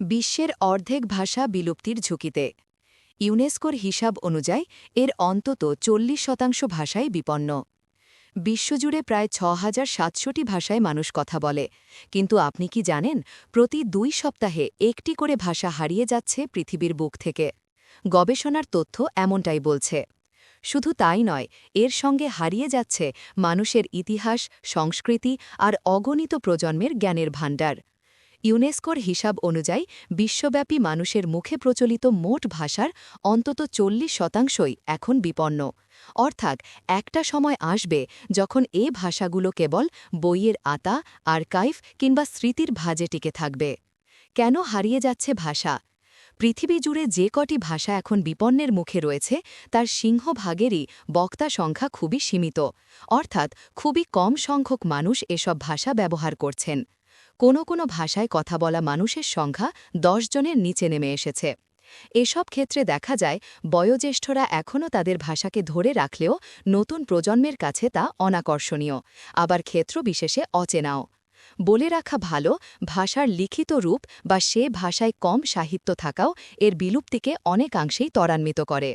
বিশ্বের অর্ধেক ভাষা বিলুপ্তির ঝুঁকিতে। ইউনেস্কোর হিসাব অনুযায়ী, এর অন্তত চল্লিশ শতাংশ ভাষাই বিপন্ন। বিশ্বজুড়ে প্রায় ছ হাজার সাতশোটি ভাষায় মানুষ কথা বলে। কিন্তু আপনি কি জানেন, প্রতি দুই সপ্তাহে একটি করে ভাষা হারিয়ে যাচ্ছে পৃথিবীর বুক থেকে? গবেষণার তথ্য এমনটাই বলছে। শুধু তাই নয়, এর সঙ্গে হারিয়ে যাচ্ছে মানুষের ইতিহাস, সংস্কৃতি আর অগণিত প্রজন্মের জ্ঞানের ভাণ্ডার। ইউনেস্কোর হিসাব অনুযায়ী, বিশ্বব্যাপী মানুষের মুখে প্রচলিত মোট ভাষার অন্তত চল্লিশ শতাংশই এখন বিপন্ন। অর্থাৎ একটা সময় আসবে যখন এ ভাষাগুলো কেবল বইয়ের আতা, আর্কাইভ কিংবা স্মৃতির ভাজে টিকে থাকবে। কেন হারিয়ে যাচ্ছে ভাষা? পৃথিবী জুড়ে যে কটি ভাষা এখন বিপন্নের মুখে রয়েছে, তার সিংহভাগেরই বক্তা সংখ্যা খুবই সীমিত। অর্থাৎ খুবই কম সংখ্যক মানুষ এসব ভাষা ব্যবহার করছেন। কোনো কোনো ভাষায় কথা বলা মানুষের সংখ্যা দশ জনের নিচে নেমে এসেছে। এসব ক্ষেত্রে দেখা যায়, বয়োজ্যেষ্ঠরা এখনও তাদের ভাষাকে ধরে রাখলেও নতুন প্রজন্মের কাছে তা অনাকর্ষণীয়, আবার ক্ষেত্র বিশেষে অচেনাও। বলে রাখা ভালো, ভাষার লিখিত রূপ বা সে ভাষায় কম সাহিত্য থাকাও এর বিলুপ্তিকে অনেকাংশেই ত্বরান্বিত করে।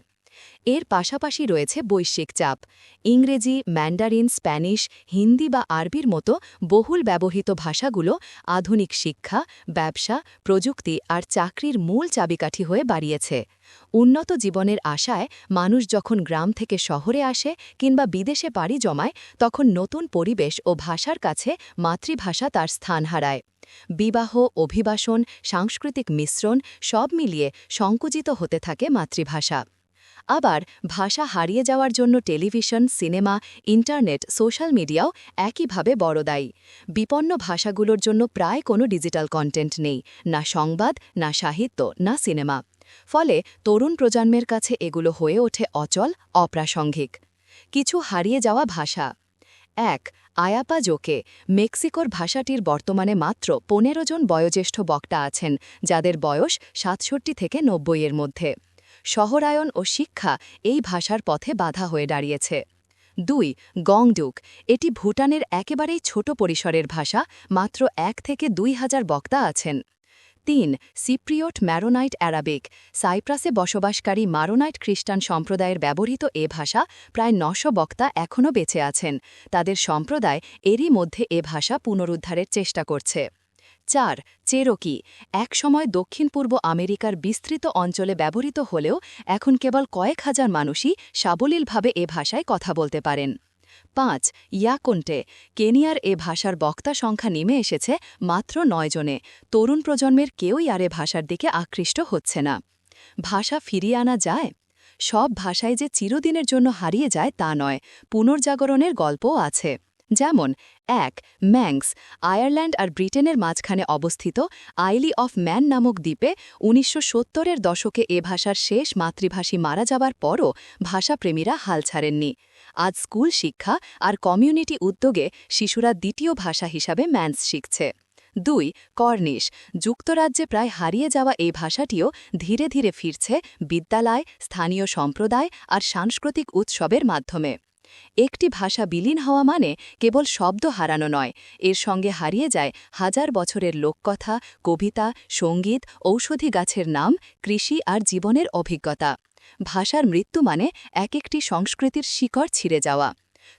এর পাশাপাশি রয়েছে বৈশ্বিক চাপ। ইংরেজি, ম্যান্ডারিন, স্প্যানিশ, হিন্দি বা আরবির মতো বহুল ব্যবহৃত ভাষাগুলো আধুনিক শিক্ষা, ব্যবসা, প্রযুক্তি আর চাকরির মূল চাবিকাঠি হয়ে বাড়িয়েছে উন্নত জীবনের আশায় মানুষ যখন গ্রাম থেকে শহরে আসে কিংবা বিদেশে পাড়ি জমায়, তখন নতুন পরিবেশ ও ভাষার কাছে মাতৃভাষা তার স্থান হারায়। বিবাহ, অভিবাসন, সাংস্কৃতিক মিশ্রণ সব মিলিয়ে সংকুচিত হতে থাকে মাতৃভাষা। আবার ভাষা হারিয়ে যাওয়ার জন্য টেলিভিশন, সিনেমা, ইন্টারনেট, সোশ্যাল মিডিয়াও একইভাবে বড় দায়ী বিপন্ন ভাষাগুলোর জন্য প্রায় কোনো ডিজিটাল কন্টেন্ট নেই, না সংবাদ, না সাহিত্য, না সিনেমা। ফলে তরুণ প্রজন্মের কাছে এগুলো হয়ে ওঠে অচল, অপ্রাসঙ্গিক। কিছু হারিয়ে যাওয়া ভাষা। এক, আয়াপা জোকে, মেক্সিকোর ভাষাটির বর্তমানে মাত্র পনেরো জন বয়োজ্যেষ্ঠ বক্তা আছেন, যাদের বয়স সাতষট্টি থেকে নব্বইয়ের মধ্যে। শহরায়ন ও শিক্ষা এই ভাষার পথে বাধা হয়ে দাঁড়িয়েছে। দুই, গংডুক। এটি ভুটানের একেবারেই ছোট পরিসরের ভাষা, মাত্র এক থেকে দুই হাজার বক্তা আছেন। তিন, সিপ্রিয়ট ম্যারোনাইট অ্যারাবিক। সাইপ্রাসে বসবাসকারী মারোনাইট খ্রিস্টান সম্প্রদায়ের ব্যবহৃত এ ভাষা প্রায় নশো বক্তা এখনও বেঁচে আছেন। তাদের সম্প্রদায় এরই মধ্যে এ ভাষা পুনরুদ্ধারের চেষ্টা করছে। চার, চেরোকি, একসময় দক্ষিণ পূর্ব আমেরিকার বিস্তৃত অঞ্চলে ব্যবহৃত হলেও এখন কেবল কয়েক হাজার মানুষই সাবলীলভাবে এ ভাষায় কথা বলতে পারেন। পাঁচ, ইয়াকোন্টে, কেনিয়ার এ ভাষার বক্তা সংখ্যা নেমে এসেছে মাত্র নয় জনে। তরুণ প্রজন্মের কেউই আর এ ভাষার দিকে আকৃষ্ট হচ্ছে না। ভাষা ফিরিয়ে আনা যায়? সব ভাষায় যে চিরদিনের জন্য হারিয়ে যায় তা নয়, পুনর্জাগরণের গল্পও আছে। যেমন, এক, ম্যাংস, আয়ারল্যান্ড আর ব্রিটেনের মাঝখানে অবস্থিত আইলি অফ ম্যান নামক দ্বীপে উনিশশো সত্তরের দশকে এ ভাষার শেষ মাতৃভাষী মারা যাবার পরও ভাষাপ্রেমীরা হাল ছাড়েননি। আজ স্কুল শিক্ষা আর কমিউনিটি উদ্যোগে শিশুরা দ্বিতীয় ভাষা হিসাবে ম্যান্স শিখছে। দুই, কর্নিশ, যুক্তরাজ্যে প্রায় হারিয়ে যাওয়া এই ভাষাটিও ধীরে ধীরে ফিরছে বিদ্যালয়, স্থানীয় সম্প্রদায় আর সাংস্কৃতিক উৎসবের মাধ্যমে। একটি ভাষা বিলীন হওয়া মানে কেবল শব্দ হারানো নয়। এর সঙ্গে হারিয়ে যায় হাজার বছরের লোককথা, কবিতা, সংগীত, ঔষধি গাছের নাম, কৃষি আর জীবনের অভিজ্ঞতা। ভাষার মৃত্যু মানে এক একটি সংস্কৃতির শিকড় ছিঁড়ে যাওয়া।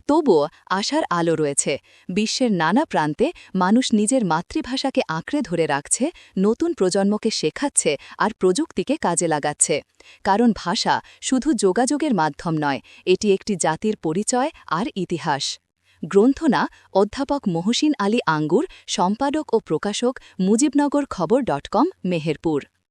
তবুও আশার আলো রয়েছে। বিশ্বের নানা প্রান্তে মানুষ নিজের মাতৃভাষাকে আঁকড়ে ধরে রাখছে, নতুন প্রজন্মকে শেখাচ্ছে আর প্রযুক্তিকে কাজে লাগাচ্ছে। কারণ ভাষা শুধু যোগাযোগের মাধ্যম নয়, এটি একটি জাতির পরিচয় আর ইতিহাস। গ্রন্থনা অধ্যাপক মহসিন আলী আঙ্গুর, সম্পাদক ও প্রকাশক মুজিবনগর খবর ডট কম, মেহেরপুর।